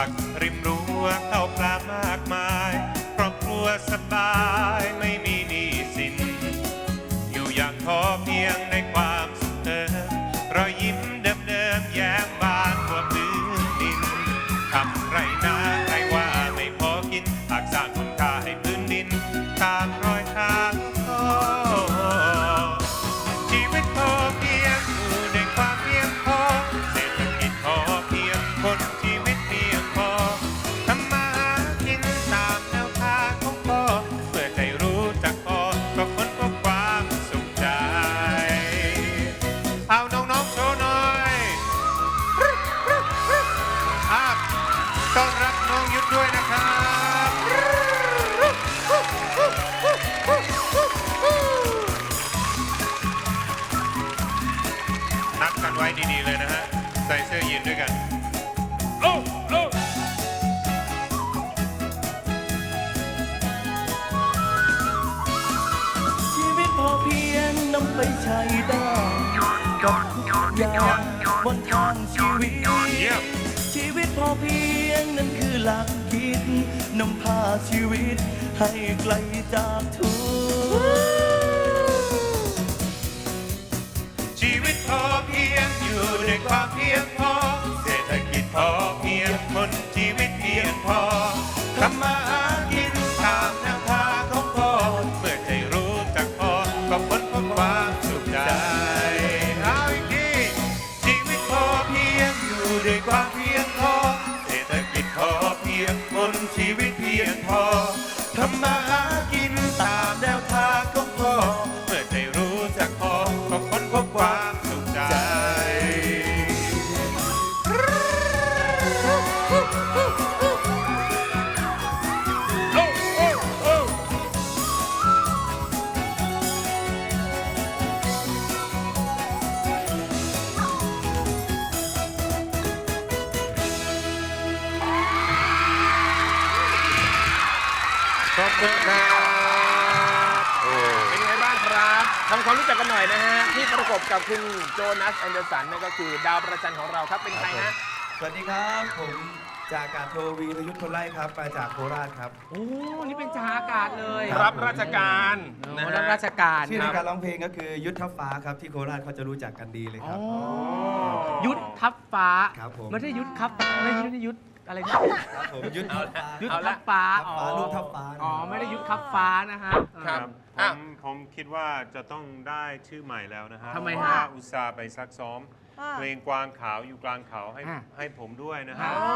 ผักริมรั้วเข้าปลามากมายครอบครัวสบายไม่มีหนี้สิน อยู่อย่างพอเพียงในความสุขเดิมรอยยิ้มเดิมๆแย้มบานทั่วพื้นดินทำไรนาใครว่าไม่พอกินหากสร้าง นัดกันไว้ดีๆเลยนะฮะ ใส่เสื้อยีนด้วยกัน โอ้โอ้ชีวิตพอเพียงนำไปใช้ได้กับทุกอย่างบนทางชีวิต เยี่ยมชีวิตพอเพียงนั้นคือหลักคิดนำพาชีวิตให้ไกลจากทุกข์ ชีวิตพอ ก ขอบคุณครับโอ้เป็นไงบ้างครับทำความรู้จักกันหน่อยนะฮะที่ประกบกับคุณโจนัสแอนเดอร์สันนั่นก็คือดาวประจันของเราครับเป็นใครฮะสวัสดีครับผมจากอากาศโทวีรยุทธ์คนไล่ครับมาจากโคราชครับโอ้นี่เป็นทหารอากาศเลยรับราชการนะนะรับฮะราชการชื่อคในรับการร้องเพลงก็คือยุทธฟ้าครับที่โคราชเขาจะรู้จักกันดีเลยครับยุทธทับฟ้าครับผมไม่ใช่ยุทธครับไม่ใช่ยุทธ อะไรนะครับผมยุทธฟ้ายุทธเอาทัละบฟ้าทับฟ้าลูกทับฟ้าอ๋อไม่ได้ยุทธทับฟ้านะฮะ ครับ ผอะมผมคิดว่าจะต้องได้ชื่อใหม่แล้วนะฮะทำไมฮะเพราะว่าอุตส่าห์ไปซักซ้อมเพลงกวางขาวอยู่กลางเขาให้อะให้ผมด้วยนะฮะอ๋อ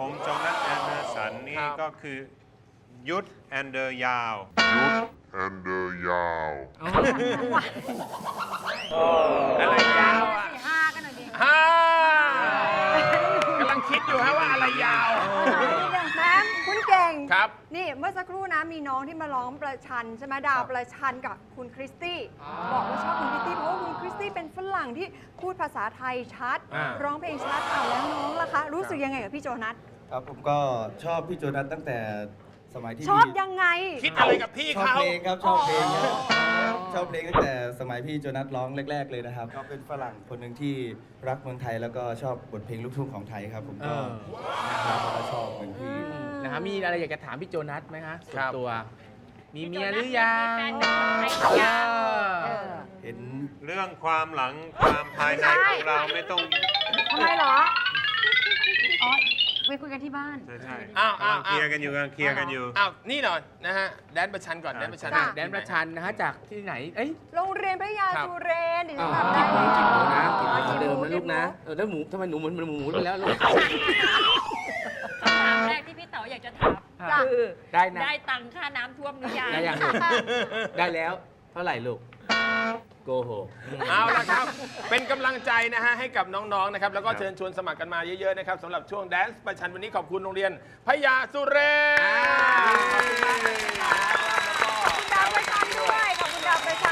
ผมจอนัทแอนเดอร์สันนี่ครับ ก็คือยุทธแอนเดอร์ยาว Ender Yao. อะไรยาวอะห้ากันห ยาวแม่คุณเก่งครับ นี่เมื่อสักครู่นะมีน้องที่มาร้องประชันใช่ไหมดาวประชันกับคุณคริสตี้บอกว่าชอบคุณคริสตี้เพราะว่าคุณคริสตี้เป็นฝรั่งที่พูดภาษาไทยชัด อ่า ร้องเพลงชัดเอาแล้วน้องล่ะคะ รู้สึกยังไงกับพี่โจนัส ครับผมก็ชอบพี่โจนัสตั้งแต่ สมัยที่ชอบมียังไง คิดอะไรกับพี่ชอบเขาเพลงครับชอบเพลงครับชอบเพลงตั้งแต่สมัยพี่โจนัสร้องแรก ๆ เลยนะครับก็เป็นฝรั่งคนหนึ่งที่รักเมืองไทยแล้วก็ชอบบทเพลงลูกทุ่งของไทยครับผมก็เออนะครับก็ชอบเหมือนพี่ นะฮะมีอะไรอยากจะถามพี่โจนัสไหมฮะส่วครันบตัว มีเมียหรือยังเอเอออเห็นเรื่องความหลังความภายในของเราไม่ต้อง ทำไมเหรอ อ๋อ ไปคุยกันที่บ้าน ใช่ใช่อ้าวกำอ้าลัวงเคลียร์กันอยู่กำลังเคลียร์กันอยู่ อ้าวนี่หน่อยนะฮะแดนประชันก่อนแดนประชัน จ้ะ แดนประชันนะฮะจากที่ไหน เอ้ย โรงเรียนพระยาครับ สุเรนดิฉัอ่านจำได้กินหมูแล้วกินหมูนะกินหมูอ๋อเดิมนะกิลูนกหมูนะเออแล้วหมูทำไมหนูเหมือนหมูหมูไปแล้วลูก คำถามแรกที่พี่เต๋ออยากจะถามจ้ะ คือได้นะ ได้ตังค่าน้ำท่วมหรือยัง ได้ยังลูกได้แล้ว เท่าไหร่ลูก โกหก เอาละครับ เป็นกำลังใจนะฮะให้กับน้องๆนะครับ แล้วก็เชิญชวนสมัครกันมาเยอะๆนะครับสำหรับช่วงแดนซ์ประชันวันนี้ขอบคุณโรงเรียนพยาสุเรศ ขอบคุณดาวประชันด้วย ขอบคุณดาวประชัน